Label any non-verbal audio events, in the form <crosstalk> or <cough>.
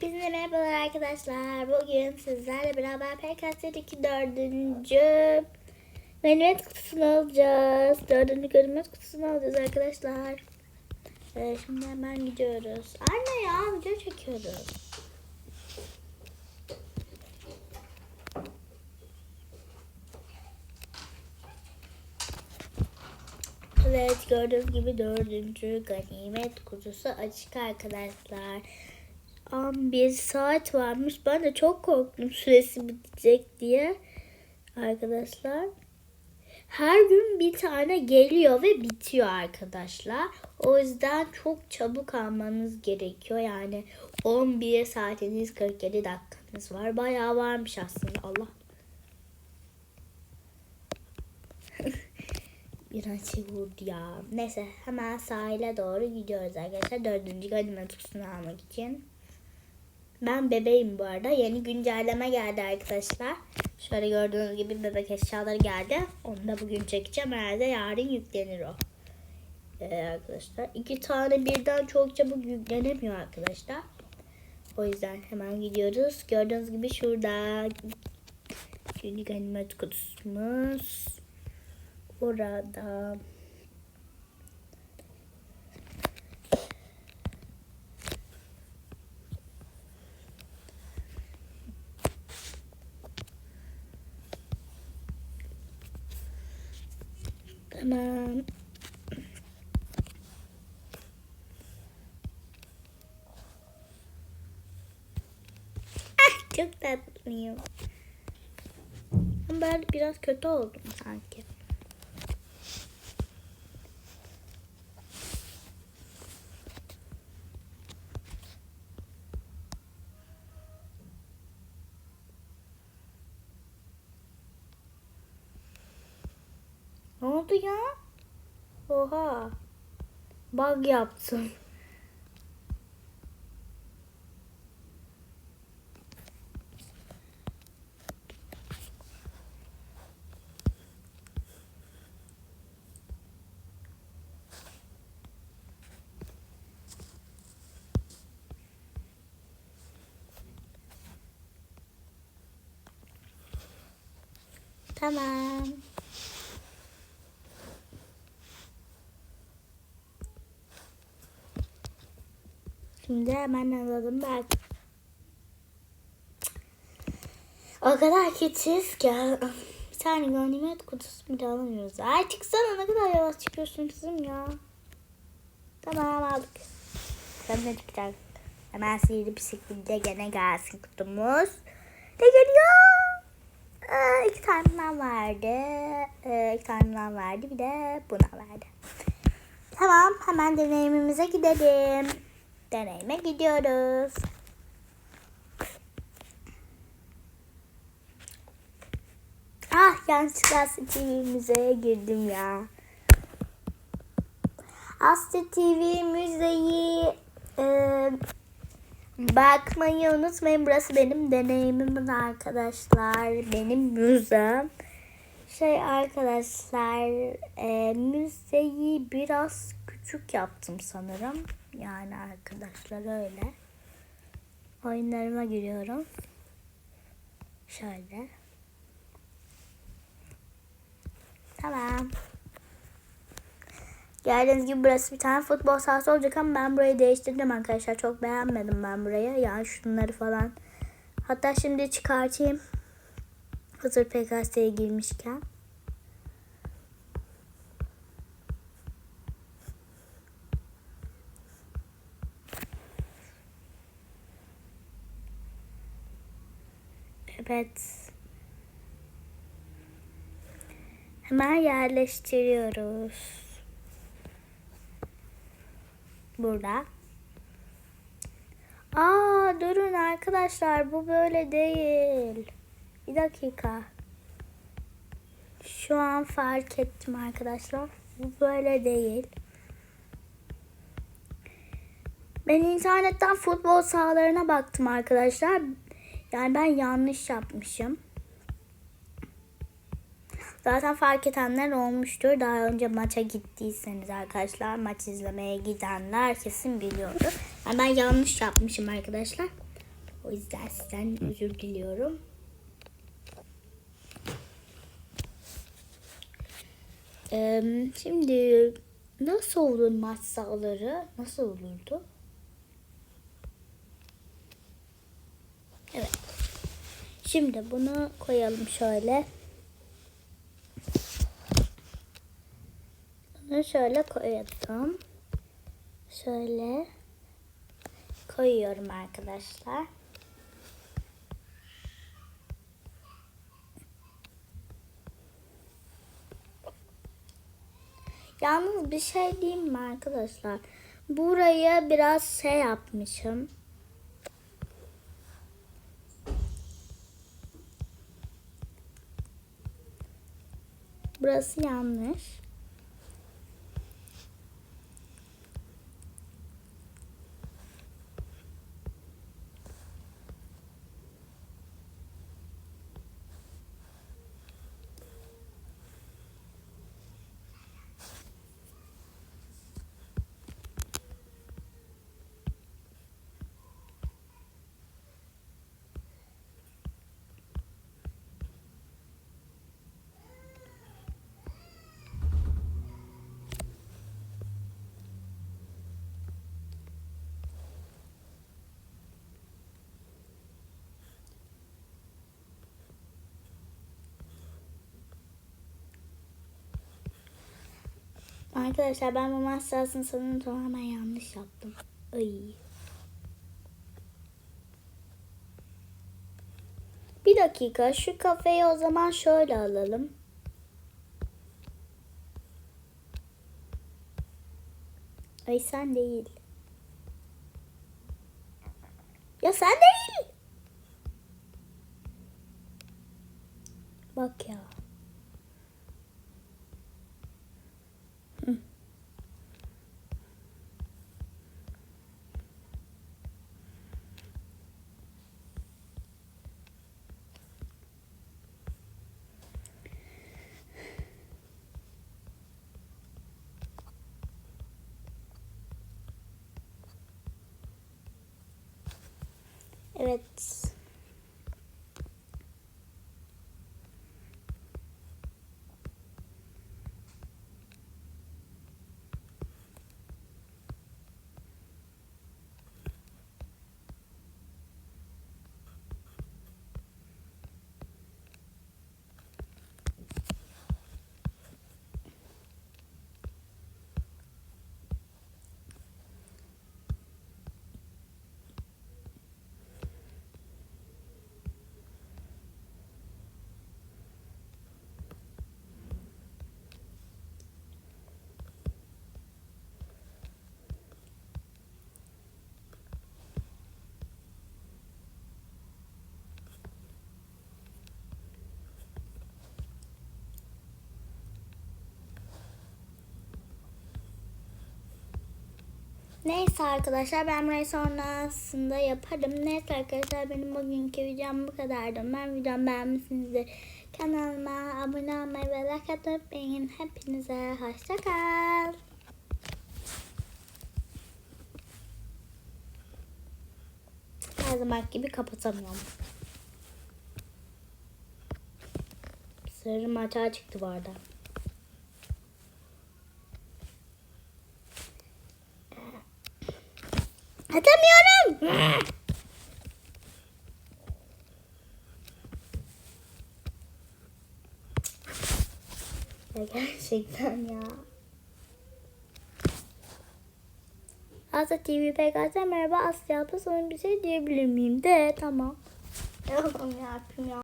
Hepinize merhabalar arkadaşlar. Bugün sizlerle beraber PKS'deki dördüncü ganimet kutusunu alacağız. Dördüncü ganimet kutusunu alacağız arkadaşlar. Ee, şimdi hemen gidiyoruz. Anne ya video çekiyoruz. Evet gördüğünüz gibi dördüncü ganimet kutusu açık arkadaşlar. 11 saat varmış. Ben de çok korktum süresi bitecek diye. Arkadaşlar. Her gün bir tane geliyor ve bitiyor arkadaşlar. O yüzden çok çabuk almanız gerekiyor. Yani 11 saatiniz 47 dakikanız var. Bayağı varmış aslında Allah. <laughs> Bir an şey vurdu ya. Neyse hemen sahile doğru gidiyoruz arkadaşlar. Dördüncü ganimet kutusunu almak için. Ben bebeğim bu arada. Yeni güncelleme geldi arkadaşlar. Şöyle gördüğünüz gibi bebek eşyaları geldi. Onu da bugün çekeceğim. Herhalde yarın yüklenir o. Ee, arkadaşlar. iki tane birden çok çabuk yüklenemiyor arkadaşlar. O yüzden hemen gidiyoruz. Gördüğünüz gibi şurada. Yeni ganimet kutusumuz. Orada. Tamam. Ah, çok tatlıyım. Ben biraz kötü oldum sanki. Ne oldu ya? Oha. Bug yaptım. Tamam. Şimdi hemen alalım bak. O kadar kötüyüz ki. Bir tane ganimet kutusu bile alamıyoruz. Ay çıksana ne kadar yavaş çıkıyorsun kızım ya. Tamam aldık. Ne çıkacak? Hemen sihirli bir şekilde gene gelsin kutumuz. Ne geliyor? Ee, iki tane bundan verdi. Ee, iki tane bundan verdi. Bir de buna verdi. Tamam hemen deneyimimize gidelim deneyime gidiyoruz. Ah yanlışlıkla TV müzeye girdim ya. Aslı TV müzeyi e, bakmayı unutmayın. Burası benim deneyimim arkadaşlar. Benim müzem. Şey arkadaşlar e, müzeyi biraz küçük yaptım sanırım. Yani arkadaşlar öyle. Oyunlarıma giriyorum. Şöyle. Tamam. Gördüğünüz gibi burası bir tane futbol sahası olacak ama ben burayı değiştirdim arkadaşlar. Çok beğenmedim ben burayı. Yani şunları falan. Hatta şimdi çıkartayım. Hazır PKS'ye girmişken. Evet. Hemen yerleştiriyoruz. Burada. Aa durun arkadaşlar bu böyle değil. Bir dakika. Şu an fark ettim arkadaşlar. Bu böyle değil. Ben internetten futbol sahalarına baktım arkadaşlar. Yani ben yanlış yapmışım. Zaten fark edenler olmuştur. Daha önce maça gittiyseniz arkadaşlar maç izlemeye gidenler kesin biliyordur. Yani ben yanlış yapmışım arkadaşlar. O yüzden sizden özür diliyorum. Eee, şimdi nasıl olur maç sahaları? Nasıl olurdu? Evet. Şimdi bunu koyalım şöyle. Bunu şöyle koyalım. Şöyle koyuyorum arkadaşlar. Yalnız bir şey diyeyim mi arkadaşlar? Buraya biraz şey yapmışım. Burası yanlış. Arkadaşlar ben bu masasını sanırım tamamen yanlış yaptım. Ay. Bir dakika şu kafeyi o zaman şöyle alalım. Ay sen değil. Ya sen değil. Bak ya. Evet. Neyse arkadaşlar ben burayı sonrasında yaparım. Neyse arkadaşlar benim bugünkü videom bu kadardı. Ben videomu beğenmişsinizdir. Kanalıma abone olmayı ve like atmayı unutmayın. Hepinize hoşçakal. Her zaman gibi kapatamıyorum. Sırrım açığa çıktı bu arada. Atamıyorum. ya gerçekten ya. Asya TV PKS merhaba Asya abla sana bir şey diyebilir miyim de tamam. Ya Allah'ım yarabbim ya.